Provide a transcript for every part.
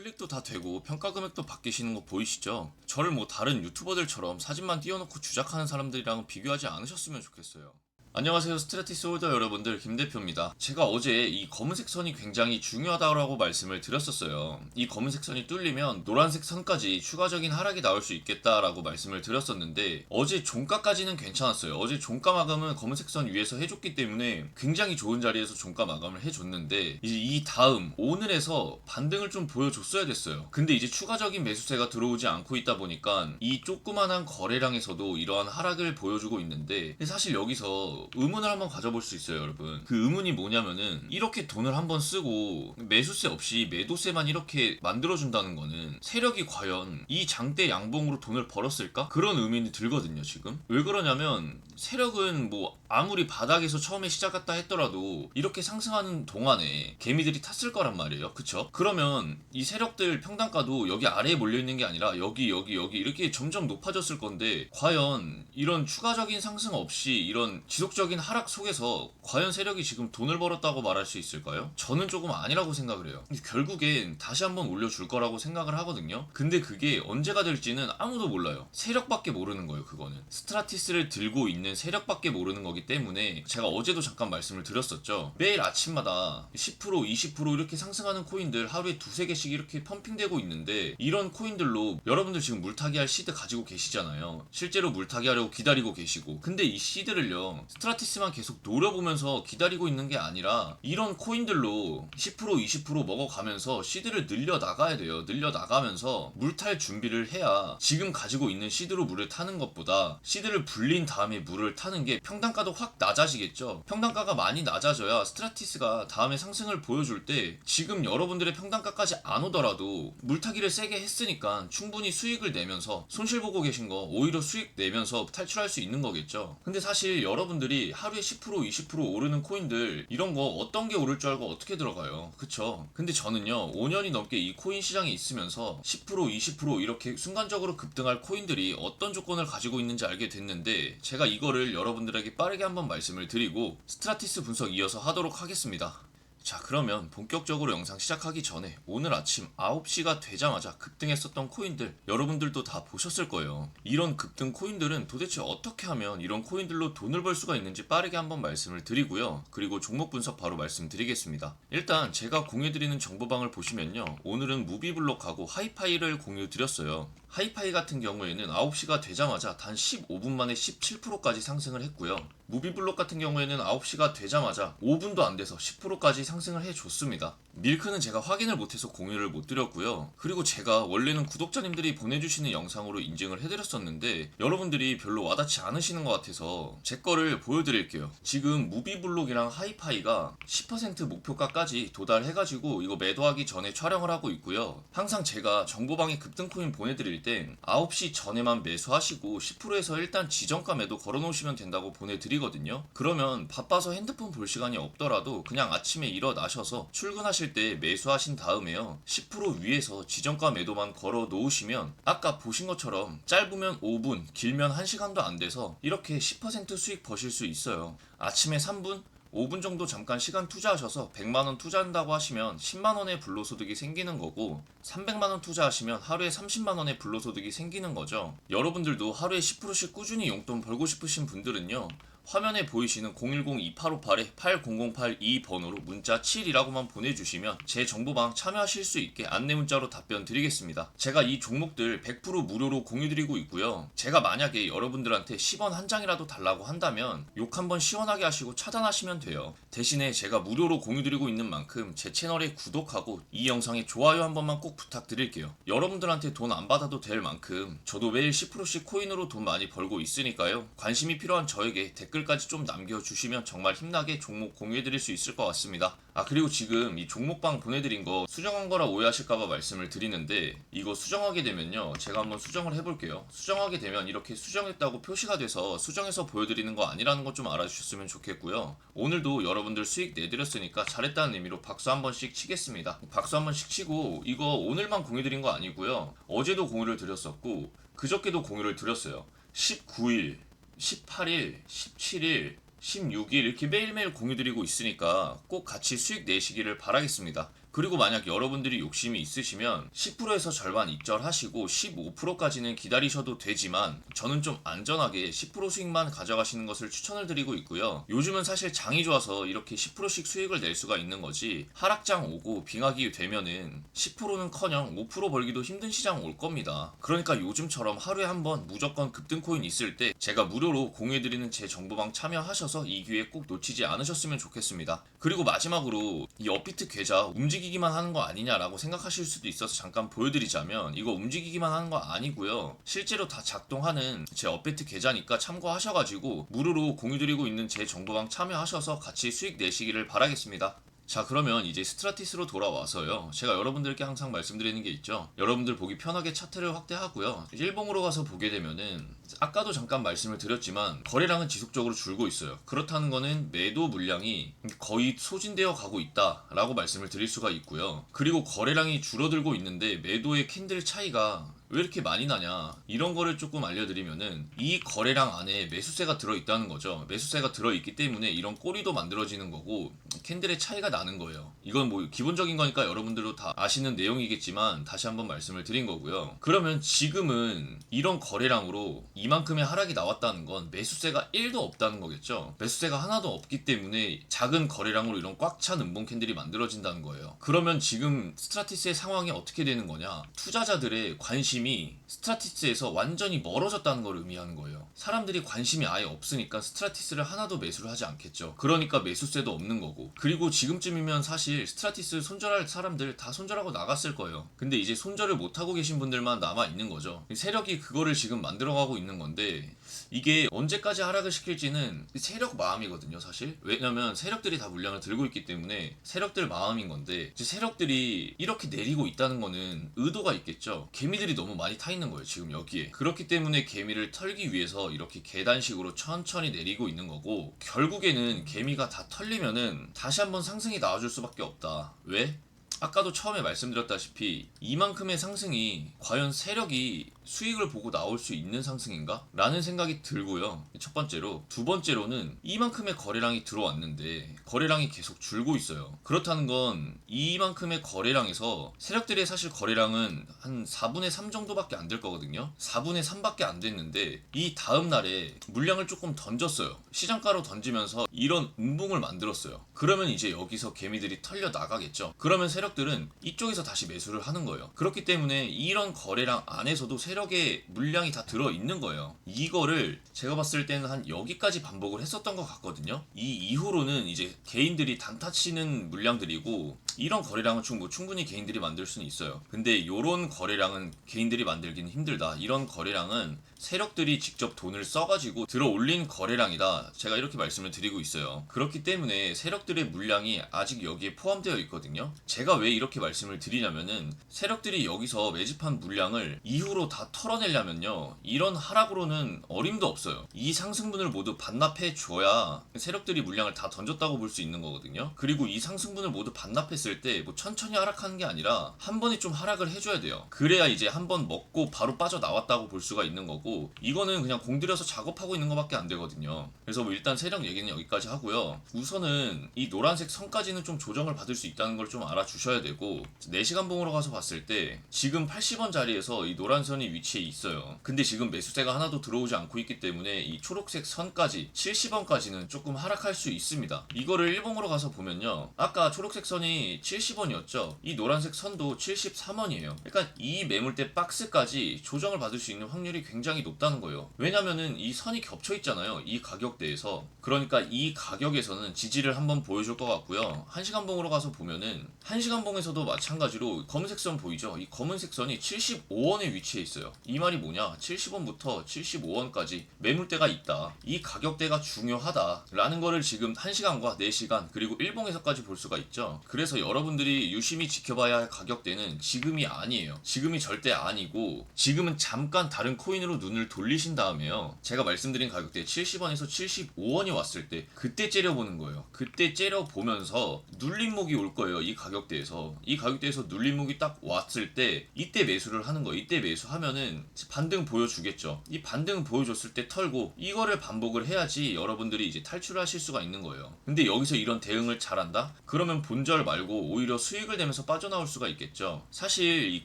클릭도 다 되고 평가 금액도 바뀌시는 거 보이시죠? 저를 뭐 다른 유튜버들처럼 사진만 띄워놓고 주작하는 사람들이랑 비교하지 않으셨으면 좋겠어요. 안녕하세요 스트레티스 홀더 여러분들 김대표입니다. 제가 어제 이 검은색 선이 굉장히 중요하다고 말씀을 드렸었어요. 이 검은색 선이 뚫리면 노란색 선까지 추가적인 하락이 나올 수 있겠다라고 말씀을 드렸었는데 어제 종가까지는 괜찮았어요. 어제 종가 마감은 검은색 선 위에서 해줬기 때문에 굉장히 좋은 자리에서 종가 마감을 해줬는데 이제 이 다음 오늘에서 반등을 좀 보여줬어야 됐어요. 근데 이제 추가적인 매수세가 들어오지 않고 있다 보니까 이 조그만한 거래량에서도 이러한 하락을 보여주고 있는데 사실 여기서 의문을 한번 가져볼 수 있어요, 여러분. 그 의문이 뭐냐면은 이렇게 돈을 한번 쓰고 매수세 없이 매도세만 이렇게 만들어준다는 거는 세력이 과연 이 장대 양봉으로 돈을 벌었을까? 그런 의문이 들거든요, 지금. 왜 그러냐면 세력은 뭐 아무리 바닥에서 처음에 시작했다 했더라도 이렇게 상승하는 동안에 개미들이 탔을 거란 말이에요. 그쵸? 그러면 이 세력들 평단가도 여기 아래에 몰려있는 게 아니라 여기, 여기, 여기 이렇게 점점 높아졌을 건데 과연 이런 추가적인 상승 없이 이런 지속적인 하락 속에서 과연 세력이 지금 돈을 벌었다고 말할 수 있을까요? 저는 조금 아니라고 생각을 해요. 결국엔 다시 한번 올려줄 거라고 생각을 하거든요. 근데 그게 언제가 될지는 아무도 몰라요. 세력밖에 모르는 거예요, 그거는. 스트라티스를 들고 있는 세력밖에 모르는 거기 때문에 제가 어제도 잠깐 말씀을 드렸었죠. 매일 아침마다 10% 20% 이렇게 상승하는 코인들 하루에 두세 개씩 이렇게 펌핑되고 있는데 이런 코인들로 여러분들 지금 물타기 할 시드 가지고 계시잖아요. 실제로 물타기 하려고 기다리고 계시고. 근데 이 시드를요. 스트라티스만 계속 노려보면서 기다리고 있는 게 아니라 이런 코인들로 10% 20% 먹어가면서 시드를 늘려 나가야 돼요. 늘려 나가면서 물 탈 준비를 해야 지금 가지고 있는 시드로 물을 타는 것보다 시드를 불린 다음에 물을 타는 게 평단가도 확 낮아지겠죠. 평단가가 많이 낮아져야 스트라티스가 다음에 상승을 보여줄 때 지금 여러분들의 평단가까지 안 오더라도 물타기를 세게 했으니까 충분히 수익을 내면서 손실 보고 계신 거 오히려 수익 내면서 탈출할 수 있는 거겠죠. 근데 사실 여러분들이 하루에 10% 20% 오르는 코인들 이런 거 어떤 게 오를 줄 알고 어떻게 들어가요? 그쵸? 근데 저는요 5년이 넘게 이 코인 시장에 있으면서 10% 20% 이렇게 순간적으로 급등할 코인들이 어떤 조건을 가지고 있는지 알게 됐는데 제가 이 거를 여러분들에게 빠르게 한번 말씀을 드리고 스트라티스 분석 이어서 하도록 하겠습니다. 자 그러면 본격적으로 영상 시작하기 전에 오늘 아침 9시가 되자마자 급등했었던 코인들 여러분들도 다 보셨을 거예요. 이런 급등 코인들은 도대체 어떻게 하면 이런 코인들로 돈을 벌 수가 있는지 빠르게 한번 말씀을 드리고요. 그리고 종목 분석 바로 말씀드리겠습니다. 일단 제가 공유드리는 정보방을 보시면요. 오늘은 무비블록하고 하이파이를 공유 드렸어요 하이파이 같은 경우에는 9시가 되자마자 단 15분 만에 17%까지 상승을 했고요. 무비블록 같은 경우에는 9시가 되자마자 5분도 안 돼서 10%까지 상승을 해줬습니다. 밀크는 제가 확인을 못해서 공유를 못 드렸고요. 그리고 제가 원래는 구독자님들이 보내주시는 영상으로 인증을 해드렸었는데 여러분들이 별로 와닿지 않으시는 것 같아서 제 거를 보여드릴게요. 지금 무비블록이랑 하이파이가 10% 목표가까지 도달해가지고 이거 매도하기 전에 촬영을 하고 있고요. 항상 제가 정보방에 급등 코인 보내드릴 땐 9시 전에만 매수하시고 10%에서 일단 지정가 매도 걸어놓으시면 된다고 보내드리거든요. 그러면 바빠서 핸드폰 볼 시간이 없더라도 그냥 아침에 일어나셔서 출근하실 때 매수하신 다음에요. 10% 위에서 지정가 매도만 걸어 놓으시면 아까 보신 것처럼 짧으면 5분, 길면 1시간도 안 돼서 이렇게 10% 수익 버실 수 있어요. 아침에 3분, 5분 정도 잠깐 시간 투자하셔서 100만원 투자한다고 하시면 10만원의 불로소득이 생기는 거고 300만원 투자하시면 하루에 30만원의 불로소득이 생기는 거죠. 여러분들도 하루에 10%씩 꾸준히 용돈 벌고 싶으신 분들은요. 화면에 보이시는 010-2858-8008-2번으로 문자 7이라고만 보내주시면 제 정보방 참여하실 수 있게 안내 문자로 답변 드리겠습니다. 제가 이 종목들 100% 무료로 공유드리고 있고요. 제가 만약에 여러분들한테 10원 한 장이라도 달라고 한다면 욕 한번 시원하게 하시고 차단하시면 돼요. 대신에 제가 무료로 공유드리고 있는 만큼 제 채널에 구독하고 이 영상에 좋아요 한 번만 꼭 부탁드릴게요. 여러분들한테 돈 안 받아도 될 만큼 저도 매일 10%씩 코인으로 돈 많이 벌고 있으니까요. 관심이 필요한 저에게 댓글 까지 좀 남겨주시면 정말 힘나게 종목 공유해드릴 수 있을 것 같습니다. 아 그리고 지금 이 종목방 보내드린 거 수정한 거라 오해하실까봐 말씀을 드리는데 이거 수정하게 되면요. 제가 한번 수정을 해볼게요. 수정하게 되면 이렇게 수정했다고 표시가 돼서 수정해서 보여드리는 거 아니라는 것 좀 알아주셨으면 좋겠고요. 오늘도 여러분들 수익 내드렸으니까 잘했다는 의미로 박수 한 번씩 치겠습니다. 박수 한 번씩 치고 이거 오늘만 공유드린 거 아니고요. 어제도 공유를 드렸었고 그저께도 공유를 드렸어요. 19일 18일 17일 16일 이렇게 매일매일 공유 드리고 있으니까 꼭 같이 수익 내시기를 바라겠습니다. 그리고 만약 여러분들이 욕심이 있으시면 10%에서 절반 입절하시고 15%까지는 기다리셔도 되지만 저는 좀 안전하게 10% 수익만 가져가시는 것을 추천을 드리고 있고요. 요즘은 사실 장이 좋아서 이렇게 10%씩 수익을 낼 수가 있는 거지 하락장 오고 빙하기 되면은 10%는 커녕 5% 벌기도 힘든 시장 올 겁니다. 그러니까 요즘처럼 하루에 한 번 무조건 급등 코인 있을 때 제가 무료로 공유해드리는 제 정보방 참여하셔서 이 기회 꼭 놓치지 않으셨으면 좋겠습니다. 그리고 마지막으로 이 업비트 계좌 움직이기만 하는 거 아니냐라고 생각하실 수도 있어서 잠깐 보여드리자면 이거 움직이기만 하는 거 아니고요. 실제로 다 작동하는 제 업비트 계좌니까 참고하셔가지고 무료로 공유 드리고 있는 제 정보방 참여하셔서 같이 수익 내시기를 바라겠습니다. 자 그러면 이제 스트라티스로 돌아와서요. 제가 여러분들께 항상 말씀드리는 게 있죠. 여러분들 보기 편하게 차트를 확대하고요. 일봉으로 가서 보게 되면은 아까도 잠깐 말씀을 드렸지만 거래량은 지속적으로 줄고 있어요. 그렇다는 거는 매도 물량이 거의 소진되어 가고 있다 라고 말씀을 드릴 수가 있고요. 그리고 거래량이 줄어들고 있는데 매도의 캔들 차이가 왜 이렇게 많이 나냐 이런 거를 조금 알려드리면은 이 거래량 안에 매수세가 들어있다는 거죠. 매수세가 들어있기 때문에 이런 꼬리도 만들어지는 거고 캔들의 차이가 나는 거예요 이건 뭐 기본적인 거니까 여러분들도 다 아시는 내용이겠지만 다시 한번 말씀을 드린 거고요 그러면 지금은 이런 거래량으로 이만큼의 하락이 나왔다는 건 매수세가 1도 없다는 거겠죠 매수세가 하나도 없기 때문에 작은 거래량으로 이런 꽉 찬 음봉 캔들이 만들어진다는 거예요 그러면 지금 스트라티스의 상황이 어떻게 되는 거냐 투자자들의 관심 관심이 스트라티스에서 완전히 멀어졌다는 걸 의미하는 거예요. 사람들이 관심이 아예 없으니까 스트라티스를 하나도 매수를 하지 않겠죠. 그러니까 매수세도 없는 거고. 그리고 지금쯤이면 사실 스트라티스 손절할 사람들 다 손절하고 나갔을 거예요. 근데 이제 손절을 못하고 계신 분들만 남아 있는 거죠. 세력이 그거를 지금 만들어가고 있는 건데 이게 언제까지 하락을 시킬지는 세력 마음이거든요, 사실. 왜냐면 세력들이 다 물량을 들고 있기 때문에 세력들 마음인 건데 세력들이 이렇게 내리고 있다는 거는 의도가 있겠죠. 개미들이 너무 많이 타 있는 거예요, 지금 여기에. 그렇기 때문에 개미를 털기 위해서 이렇게 계단식으로 천천히 내리고 있는 거고 결국에는 개미가 다 털리면은 다시 한번 상승이 나와줄 수밖에 없다. 왜? 아까도 처음에 말씀드렸다시피 이만큼의 상승이 과연 세력이 수익을 보고 나올 수 있는 상승인가? 라는 생각이 들고요. 첫 번째로. 두 번째로는 이만큼의 거래량이 들어왔는데 거래량이 계속 줄고 있어요. 그렇다는 건 이만큼의 거래량에서 세력들의 사실 거래량은 한 4분의 3 정도밖에 안 될 거거든요. 4분의 3밖에 안 됐는데 이 다음 날에 물량을 조금 던졌어요. 시장가로 던지면서 이런 음봉을 만들었어요. 그러면 이제 여기서 개미들이 털려 나가겠죠. 그러면 세력들은 이쪽에서 다시 매수를 하는 거예요. 그렇기 때문에 이런 거래량 안에서도 세 력의 물량이 다 들어 있는 거예요. 이거를 제가 봤을 때는 한 여기까지 반복을 했었던 것 같거든요. 이 이후로는 이제 개인들이 단타 치는 물량들이고 이런 거래량은 충, 뭐 충분히 개인들이 만들 수는 있어요. 근데 이런 거래량은 개인들이 만들기는 힘들다. 이런 거래량은 세력들이 직접 돈을 써가지고 들어 올린 거래량이다. 제가 이렇게 말씀을 드리고 있어요. 그렇기 때문에 세력들의 물량이 아직 여기에 포함되어 있거든요. 제가 왜 이렇게 말씀을 드리냐면은 세력들이 여기서 매집한 물량을 이후로 다 털어내려면요. 이런 하락으로는 어림도 없어요. 이 상승분을 모두 반납해 줘야 세력들이 물량을 다 던졌다고 볼 수 있는 거거든요. 그리고 이 상승분을 모두 반납했을 때 뭐 천천히 하락하는 게 아니라 한 번에 좀 하락을 해줘야 돼요. 그래야 이제 한 번 먹고 바로 빠져나왔다고 볼 수가 있는 거고 이거는 그냥 공들여서 작업하고 있는 것밖에 안 되거든요. 그래서 뭐 일단 세력 얘기는 여기까지 하고요. 우선은 이 노란색 선까지는 좀 조정을 받을 수 있다는 걸 좀 알아주셔야 되고 4시간 봉으로 가서 봤을 때 지금 80원 자리에서 이 노란 선이 위치해 있어요. 근데 지금 매수세가 하나도 들어오지 않고 있기 때문에 이 초록색 선까지 70원까지는 조금 하락할 수 있습니다. 이거를 일봉으로 가서 보면요. 아까 초록색 선이 70원이었죠. 이 노란색 선도 73원이에요. 그러니까 이 매물대 박스까지 조정을 받을 수 있는 확률이 굉장히 높다는 거예요. 왜냐면은 이 선이 겹쳐 있잖아요. 이 가격대에서. 그러니까 이 가격에서는 지지를 한번 보여줄 것 같고요. 1시간 봉으로 가서 보면은 1시간 봉에서도 마찬가지로 검은색 선 보이죠? 이 검은색 선이 75원에 위치해 있어요. 이 말이 뭐냐? 70원부터 75원까지 매물대가 있다. 이 가격대가 중요하다라는 거를 지금 1시간과 4시간 그리고 일봉에서까지 볼 수가 있죠. 그래서 여러분들이 유심히 지켜봐야 할 가격대는 지금이 아니에요. 지금이 절대 아니고 지금은 잠깐 다른 코인으로 눈을 돌리신 다음에요. 제가 말씀드린 가격대 70원에서 75원이 왔을 때 그때 째려보는 거예요. 그때 째려보면서 눌림목이 올 거예요. 이. 가격대에서 이 가격대에서 눌림목이 딱 왔을 때 이때 매수를 하는 거예요. 이때 매수하면은 반등 보여주겠죠. 이 반등 보여줬을 때 털고 이거를 반복을 해야지 여러분들이 이제 탈출하실 수가 있는 거예요. 근데 여기서 이런 대응을 잘한다? 그러면 본절 말고 오히려 수익을 내면서 빠져나올 수가 있겠죠. 사실 이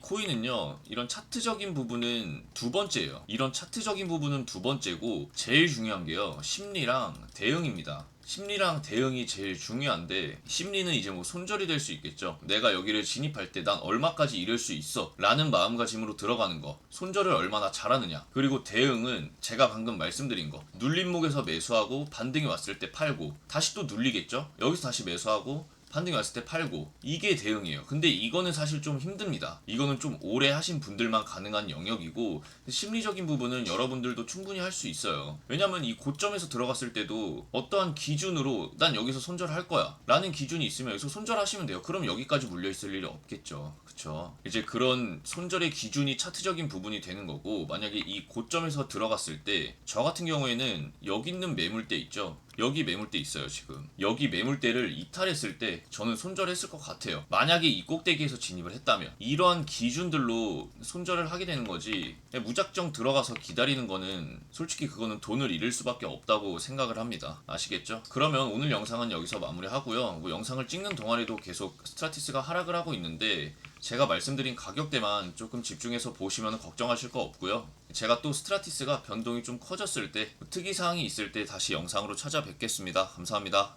코인은요, 이런 차트적인 부분은 두 번째예요. 이런 차트적인 부분은 두 번째고 제일 중요한 게요, 심리랑 대응입니다. 심리랑 대응이 제일 중요한데 심리는 이제 뭐 손절이 될 수 있겠죠. 내가 여기를 진입할 때 난 얼마까지 이룰 수 있어 라는 마음가짐으로 들어가는 거. 손절을 얼마나 잘하느냐. 그리고 대응은 제가 방금 말씀드린 거. 눌림목에서 매수하고 반등이 왔을 때 팔고 다시 또 눌리겠죠. 여기서 다시 매수하고 반등이 왔을 때 팔고 이게 대응이에요. 근데 이거는 사실 좀 힘듭니다. 이거는 좀 오래 하신 분들만 가능한 영역이고 심리적인 부분은 여러분들도 충분히 할 수 있어요. 왜냐면 이 고점에서 들어갔을 때도 어떠한 기준으로 난 여기서 손절할 거야 라는 기준이 있으면 여기서 손절하시면 돼요. 그럼 여기까지 물려 있을 일이 없겠죠. 그쵸? 이제 그런 손절의 기준이 차트적인 부분이 되는 거고 만약에 이 고점에서 들어갔을 때 저 같은 경우에는 여기 있는 매물대 있죠. 여기 매물대 있어요 지금. 여기 매물대를 이탈했을 때 저는 손절했을 것 같아요. 만약에 이 꼭대기에서 진입을 했다면 이러한 기준들로 손절을 하게 되는 거지 무작정 들어가서 기다리는 거는 솔직히 그거는 돈을 잃을 수밖에 없다고 생각을 합니다. 아시겠죠? 그러면 오늘 영상은 여기서 마무리하고요. 뭐 영상을 찍는 동안에도 계속 스트라티스가 하락을 하고 있는데 제가 말씀드린 가격대만 조금 집중해서 보시면 걱정하실 거 없고요. 제가 또 스트라티스가 변동이 좀 커졌을 때 특이사항이 있을 때 다시 영상으로 찾아뵙겠습니다. 감사합니다.